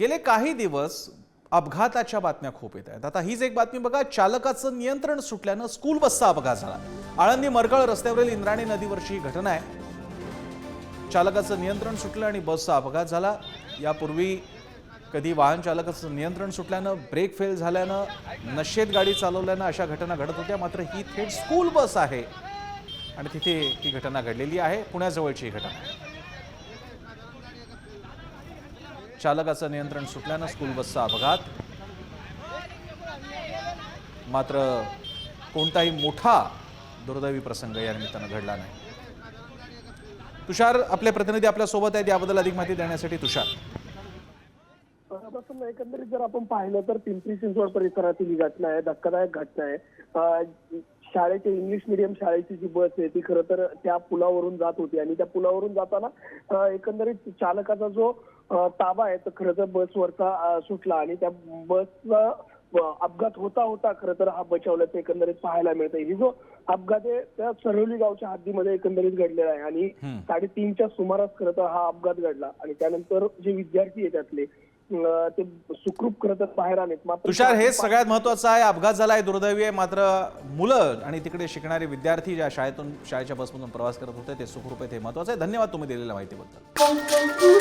गेले काही दिवस अपघाताच्या बातम्या खूप येत आहेत. आता हीच एक बातमी बघा चालकाचं नियंत्रण सुटल्यानं स्कूल बसचा अपघात झाला. आळंदी मरगळ रस्त्यावरील इंद्राणी नदीवरची ही घटना आहे. चालकाचं नियंत्रण सुटलं आणि बसचा अपघात झाला. यापूर्वी कधी वाहन चालकाचं नियंत्रण सुटल्यानं ब्रेक फेल झाल्यानं नशेत गाडी चालवल्यानं अशा घटना घडत होत्या. मात्र ही थेट स्कूल बस आहे. आणि तिथे ही घटना घडलेली आहे. पुण्याजवळची ही घटना आहे. चालकाचं नियंत्रण सुटल्यानं स्कूल बसचा अपघात. मात्र कोणताही मोठा दुर्दैवी प्रसंग या निमित्तानं घडला नाही. तुषार आपले प्रतिनिधी आपल्यासोबत आहेत. याबद्दल अधिक माहिती देण्यासाठी तुषार. एकंदरीत जर आपण पाहिलं तर पिंपरी चिंचवड परिसरातील ही घटना आहे. धक्कादायक घटना आहे. अं, शाळेच्या इंग्लिश मिडियम शाळेची जी बस आहे ती खरं तर त्या पुलावरून जात होती. आणि त्या पुलावरून जाताना एकंदरीत चालकाचा जो ताबा आहे तर खरं तर बसवरचा सुटला. आणि त्या बसला अं, अपघात होता होता खरं तर हा बचावल्याचं एकंदरीत पाहायला मिळतं ही जो अपघात आहे त्या सरवली गावच्या हद्दीमध्ये एकंदरीत घडलेला आहे. आणि साडेतीनच्या सुमारास खरं तर हा अपघात घडला. आणि त्यानंतर जे विद्यार्थी आहे त्यातले ते सुखरूप खरं तर बाहेर आलेत. मात्र तुषार हे सगळ्यात महत्वाचं आहे. अपघात झाला आहे दुर्दैवी आहे. मात्र मुलं आणि तिकडे शिकणारे विद्यार्थी ज्या शाळेतून शाळेच्या बसमधून प्रवास करत होते ते सुखरूप आहेत हे महत्वाचं आहे. धन्यवाद तुम्ही दिलेल्या माहितीबद्दल.